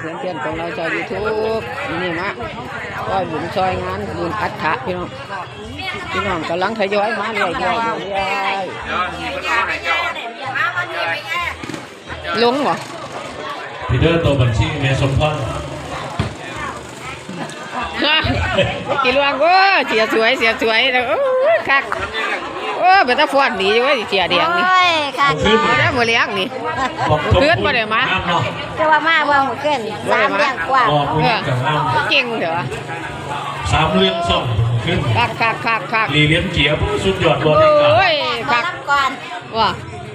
เพื่อนเพื่อนๆของเราชาวยูทูบนี่มาก็บุญซอยงานบุญอัฐะพี่น้องพี่น้องกำลังทยอยมาเรื่อยๆเรื่อยๆลงบ่พีเดอร์ตัวบัญชีเมสมพรฮะกี่ลวงโอ้เสียสวยเสียสวยแล้วโอ้ยคัก โอ้เป็นตาฟอนดีอยู่เว้ยเสียเดียงนี่โอ้ยค่ะขึ้นเอาได้บ่เลี้ยงนี่บอกเพื่อนบ่ได้มาอ้ามเนาะจะว่ามาว่าหัวเกินสามเรื่องกว่าบอกคุณกับอ้ามเก่งเถอะสามเรื่องสองขึ้นคักคักคักคักรีเลียนเกียร์สุดยอดบโออลในกา้ยมาคักรับก่อนว่า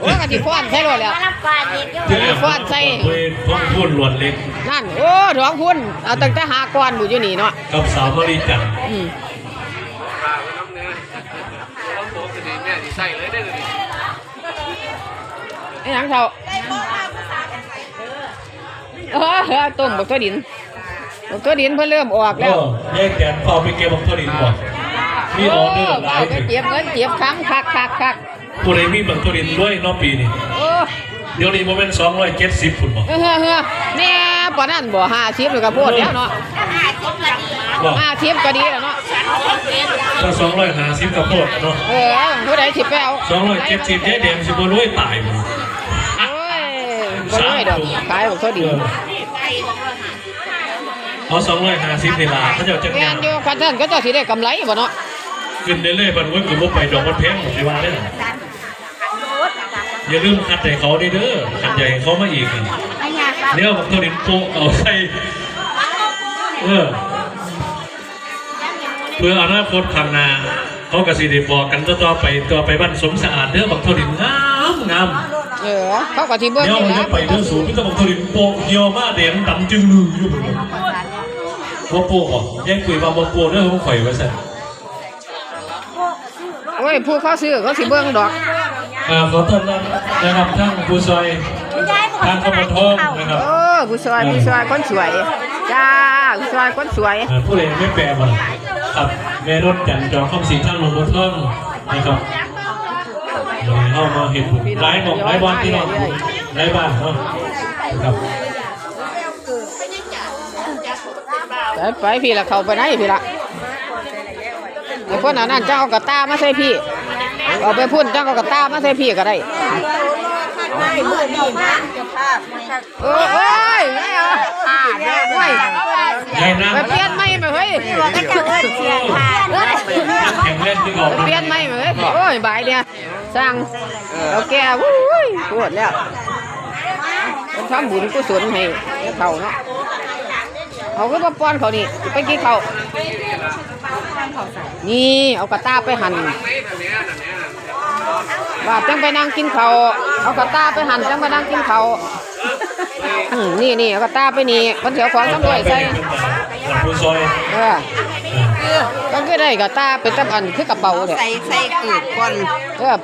โอ้ยกะสิฟ้อนใช่เลยแล้วมารับก่อนอีกอยู่เจ้าฟาดใส่เว้ยท้องพูนล้วนเล็กนั่นโอ้ท้องพุ่นเอาตั้งแต่หากวนบุอยู่นี่เนาะกับสาวมริจันทร์ อืม แม่ที่ใส่เลยได้เลย ไอ้หยังเท่าเออเออต้มบักตัวดินบักตัวดินเพิ่นเริ่มออกแล้วก็แยกแกนเฝ้าไปเก็บบังทดินก่อนมีออเดอร์หลายไปถึงเจ็บเงินเจ็บคำคักคักคักผู้ใดมีบังทดินด้วยเนอกปีนี้โอ้เดี๋ยวนี้โมเมนต์สองร้อยเจ็ดสิบฝุ่นบอกเฮ้อเฮ้อเฮ้อแน่ปานนั้นบ่ห้าสิบเลยก็พูดแล้วเนาะบอกห้าสิบก็ดีแล้วเนาะถ้าสองร้อยห้าสิบกับโพดเนาะเออผู้ใดสิไปเอาสองร้อยเจ็ดสิบแย่แดงสิบรวยตายหมดโอ้ย บ่น้อยดอกขายบักตัวดินเอาสองร้อยห้าสิบเวลาเขาจะจังแม่งานนอยู่คันท่านก็เจะสิได้กำไรบ่เนาะขึ้นได้เลยบันไว้คือว่าไปดอกมันแพงหมดสิว่าได้หรอย่าลืมคัดใจเขาได้เด้อคัดใจเขามาอีกนี่ไม่ยากครับเนี่ยบอกตัวนี้โปะเอาใส่เออเพื่ออนาคตข้างหน้าเขากระสิได้บอกกันต่อๆไปต่อไปบ้านสมสะอาดเด้อบอกตัวนี้งามงาม เออเขาก็สิเบิ่งเดี๋ยวนี่มันล่ะจะไปเรื่องสูงพี่ต้องบอกตัวนี้โปะเหี่ยวมาเด่นดำจึงลืออยู่เหมือนกันว่าโปะเหรอแย่งคุยมาว่าโปะเรื่องของข่อยไว้ซะโอ้ยผู้เขาซื้อเขาสิเบิ่งดอกอ่าขอต้อนรับนะครับท่านผู้ซอยทางขบวนทองนะครับโอ้ผู้ซอยผู้ซอยคนสวยจ้าผู้ซอยคนสวย อ่าผู้ใดไม่แปลบ่ครับแม่รถจันจอข้อมสีทางลงบนท่องนะครับ เดี๋ยวเข้ามาเห็นบุญไร้หมอกไร้บ้านที่นอนไร้บ้านเนาะนะครับไปไปพี่ละเข้าไปไหนพี่ละเดี๋ยวคนอันนั้นเจ้าเอากระตามาใส่พี่เอาไปพุ่นเจ้าเอากระตามาใส่พี่ก็ได้ไม่เมื่อนี้นะจะภาพเออโอ้ยไม่เอาโอ้ยยายนั่งไปเปลี่ยนไม่มาเฮ้ยก็จะเอิ้นเสียงผ่านเอิ้นแข็งแรงที่ออกไปเปลี่ยนไม่มาเฮ้ยโอ้ยบายเนี่ย สร้างเอาแก่วุ้ยปวดแล้วมันทำบุญกุศลให้เขาเนาะเขาก็มาป้อนเขานี่ไปกินเขาวนี่เอากระตาไปหั่นว่าจังไปนั่งกินเขาวเอากระตาไปหั่นจังไปนั่งกินเขาวอืมนี่นี่เอากระตาไปนี่มันเสียวของตำรวจใส่ท่านผู้ซอยเออก็คือได้กระตาเป็นตำอันคือกระเป๋าเนี่ยใส่ใส่เกือบก่อนเออ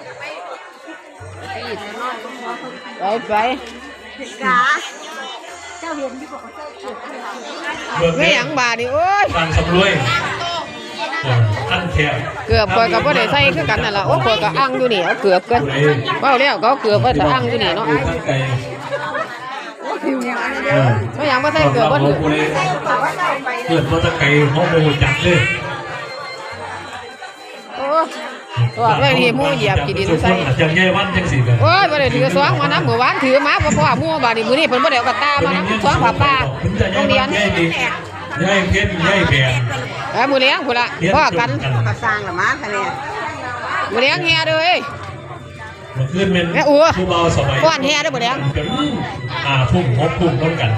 ไปไปกาเจ้าเห็นที่บอกว่าเจ้าเกิดเบิกไม่เนหยังบาดนี่โอ้ยทางสำรวยเออท่านแขกเกือบข่อยก็บ่ได้ใส่คือกันนั่นล่ะโอ้ข่อยก็อังอยู่นี่เอาเกือบเกินเว้าแล้วก็เอาเกือบไว้แต่อังอยู่นี่เนาะอยู่ทางไกลเออไม่หยังบ่ใส่เกือบบ่ถือเกิดมาตะไกลเขาโมโหจัดเลยโอ้ ตัวไว้นี่หมู่เหยียบขี้ดินใส่จังแย่วันจังสิเลยโอ้ยบ่ได้ถือสวงมานํเมื่อวานถือมาบ่พอหมู่บาดนี้มื้อนี้เพิ่นบ่ได้เอากระตามานํสวงผ้าป่าโรงเรียนย่ายดีย่ายเพชรย่ายแบนเอ้มื้อเลี้ยงพุ่นล่ะพ่อกันมาสร้างละมาคะเนี่ยมื้อเลี้ยงเฮียเด้อเอ้ยมันขึ้นเป็นแม่อัวผู้เบาสบายฟ้อนแห่ได้บ่แล้วเป็นอ่าทุ่มหกทุ่มต้นกัน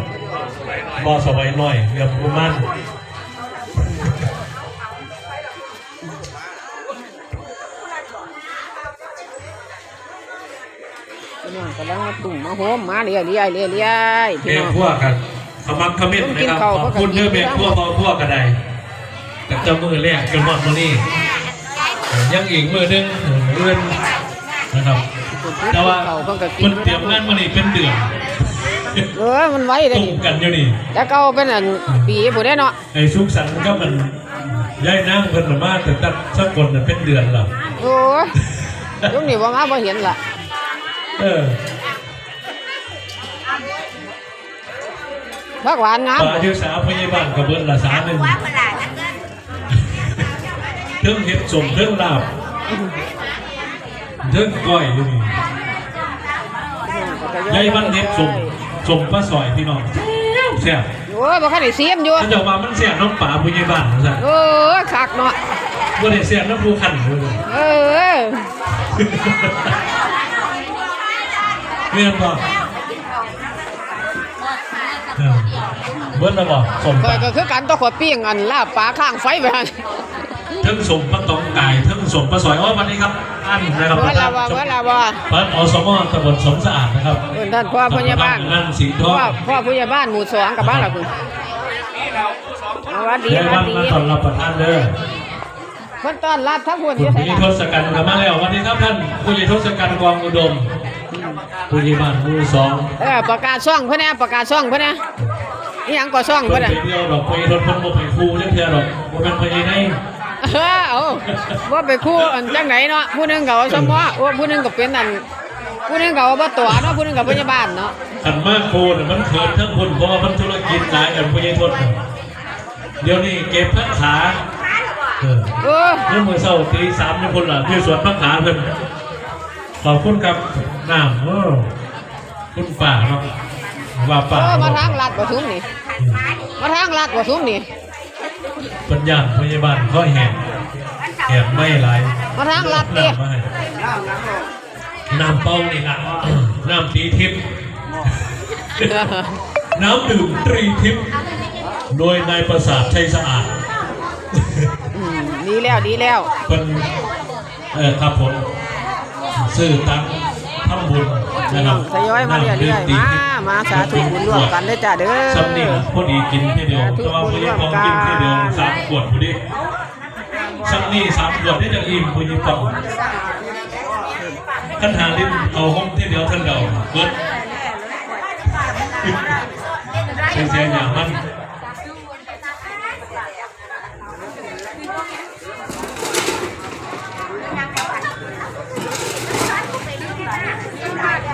เบาสบายหน่อยเรื่องประมาณ กำลังมาตุ่มมาโฮมมาเรื่อยๆเรื่อยๆเรื่อยๆพี่แม่น้องพวกกันขมักขมิ้นนะครับขอบคุณเด้อแม่พวกพอพวกกันใดแต่เจ้ามือแรกจนหมดมือนี่ยังอีกมือหนึงเลื่อนนะครับ แต่ว่ามันเตรียมงานมานี่เป็นเดือนเออ มันไว้เลยตุ้มกันอยู่นี่แล้วก็เอาเป็นอันปีผู้ได้เนาะ ไอ้สุขสันต์ก็มันย้ายนั่งเพิ่นมาแต่ตัดสักคนน่ะเป็นเดือนแล้ว โอ้ยยุคนี้ว่ามาบ่เห็นล่ะ เออผักหวานงามปลาเดียวสาวพยาบาลกับเบิ้ลละสามหนึ่งเรื่องเห็ดสมเรื่องลาบเรื่องก้อยอยู่นี่ยายมันเห็ดสมสมปลาซอยพี่น้องแซ่บโอ้ยบ่คันได้เสียมอยู่ถ้าจะมามันแซ่บน้องป่าพยาบาลนะจ๊ะเออคักเนาะว่าได้แซ่บน้ำผู้ขันเลยเออ เรียนบ่เออเบิ้ลละบ่สมข่อยก็คือกันต้องขอยปิ้งอันลาบปลาข้างไฟไปหั่นทั้งสมปลาตองไก่ทั้งสมปลาซอยอ๋อวันนี้ครับอันนะครับเมื่อละว่าเมื่อละว่าบ้านอสมตำบลสมสะอาดนะครับเพิ่นท่านพ่อพยาบาลนั่นสีทพ่อองพ่อพยาบาลหมู่สองกับบ้านล่ะคุณเอาวัดดียายวัวัดนดีมาต้อนรับประธานเด้อเพิ่นต้อนรับทั้งคนอคุณยู่ไสผู้ใหญ่ล่ะทศกัณฐ์กลับมาแล้ววันนี้ครับท่านผู้ใหญ่ทศกัณฐ์กองอุดม ผู้ใหญ่บ้านหมู่สองเออประกาศช่องเพิ่นแน่ประกาศช่องเพิ่นแน่อีหยังก็ช่องเพิ่เพิ่นนไปน่ะเดียวดอกผู้ใหญ่ทศเพิ่นบ่ไปครูจังเทื่อดอกบ่แม่นผู้ใหญ่ในเออเอาว่าไปคู่อันจังไหนเนาะผู้หนึงก็สมอโอ้ผู้หนึงก็เป็นอันผู้หนึงก็อบตเนาะผู้หนึงก็พยาบาลเนาะขันมากโคน่ะมันเขินทั้งคนเพราะว่ามันธุรกิจหลายกันผู้ใหญ่ทศเดี๋ยวนี้เก็บทั้งขาเออเออ เมื่อมื้อเช้าตีสามนี่คนละที่สวนพักขาเพิ่น ขอบคุณครับน้ำโอ้คุณป่าเนาะว่าเอป่าอมาทางลาดปทุมนี่มาทางลาดปทุมนี่ปัญญาพยาบาลเขาแหกแหกไม่หลายมาทางลาดเด้น้ำมาให้น้ำเป้านี่ละน้ำตีทิพย์น้ำดื่มตรีทิพย์โดยนายประสาทชัยสะอาดอืมดีแล้วดีแล้วเป็นเออครับผม ซื้อตังค์ทำบุญนะครับทยอยมาเรื่อยๆมามาสาธุบุญร่วมกันเด้อจ้าเด้อสำนีนะพอดีกินแค่เดียวสาธุแต่ว่าพอดีบุพญอร่วมกันกินแค่เดียวสามขวดพอดีสำนีสามขวดได้จากอิ่มพอดีปองท่านหาลิ้นเอาห้องที่เดียวท่านเดาเบิดเสียเสียอย่างมัน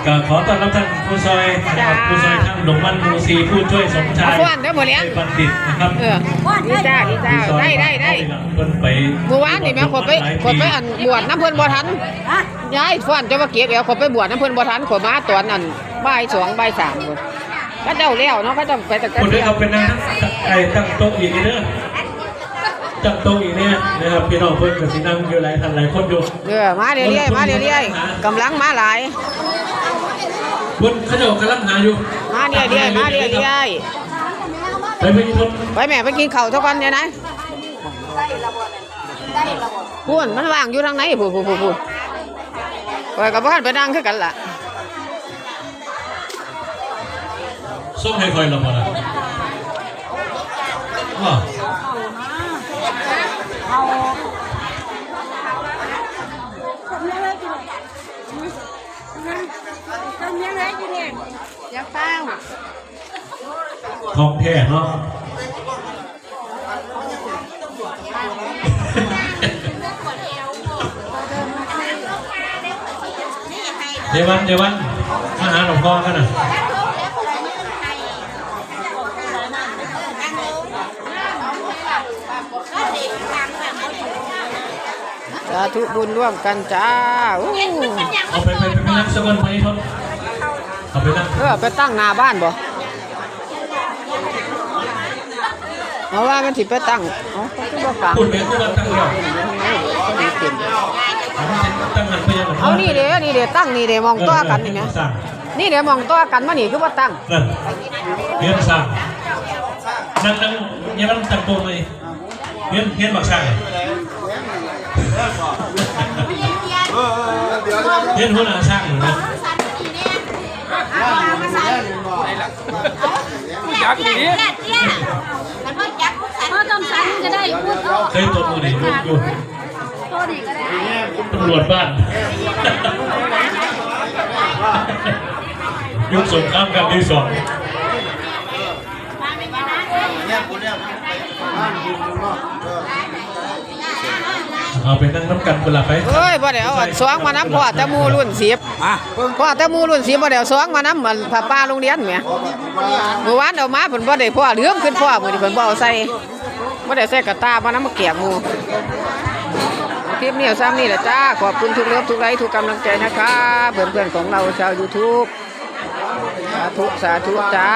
ก็ขอต้อนรับท่านผู้ซอยนะครับผู้ซอยท่านหลวงมันมูซีผู้ช่วยสมชายเอาฟ้อนเด้อบ่เลี้ยงบัณฑิตนะครับเออดีจ้าดีจ้าได้ได้ได้เพิ่นไปเมื่อวานนี่แม่ขอยไปขอยไปอันบวชน้ำเพิ่นบ่ทันยายฟ้อนจะมาเก็บแล้วขอยไปบวชน้ำเพิ่นบ่ทันขอยมาตอนนั้นบ่ายสองบ่ายสามพุ่นก็เจ้าแล้วเนาะก็เจ้าไปแต่กันคนที่เที่ยวเขาเป็นนั่งไอ้ตั้งโต๊ะอีกนี่เด้อตั้งโต๊ะอีกเนี่ยนะครับพี่น้องเพิ่นกับสินั่งอยู่หลายท่านหลายคนอยู่เออมาเรื่อยๆมาเรื่อยๆกำลังมาหลาย เพิ่นเขาเจะกำลังหาอยู่มาเรื่อยๆมาเรื่อยไปไปคนๆไปแม่ไปกินข้าวทุกวันเนี่ยนะพูนมันว่างอยู่ทางไหนพูนพูนพูนพูนไปกับบ้านไปนั่งคือกันล่ะส่งให้คอยละบ่ล่ะ ทองแท้เนาะเดี๋ยววันเดี๋ยววันมาหาหลวงพ่อกันน่ะสาธุบุญร่วมกันจ้าอู้เอาไปไปไปไปนั่งสักวันไปทนเอาไปนั่งเออไปตั้งหน้าบ้านบ่ เอาว่ามันสิไปตั้งเอ๋อเขาคือบ่ฟังพูดไปพูดมาตั้งเดียวตั้งหันไปยังเอานี่เด้นี่เด้ตั้งนี่เด้มองตัวกันนี่แหมสร้างนี่เด้มองตัวกันมานี่คือบ่ตั้งนั่นเรียนสร้างนั่งนั่งยังนั่งตั้งตัวเลยเรียนเรียนบักช่างเรียนหัวหน้าช่างอยู่นะอยากดี พ่อจำสันจะได้พูดเคยตบมือไหนลูกอยู่ตัวนี้ก็ได้ตำรวจบ้านยุคสงครามครั้งที่สองเอาไปนั่งน้ำกันเวลาไปเอ้ยบ่ได้เอาอันสวงมานํพ่อแต่หมู่รุ่น10มาพ่อแต่หมู่รุ่น10บ่ได้เอาสวงมานํอันผ้าป่าโรงเรียนแหมเมื่อวานเอามาเพิ่นบ่ได้พ่อเหลือมขึ้นพ่อมื้อนี้เพิ่นบ่เอาใส่ ม่ได้ใส่กระตามานํมาเกงหมู่คลิปนี้เอาซ้ำนี่แหละจ้า ขอบคุณทุกเลิฟทุกไลค์ทุกกำลังใจนะคะเพื่อนๆของเราชาว YouTube สาธุสาธุจ้า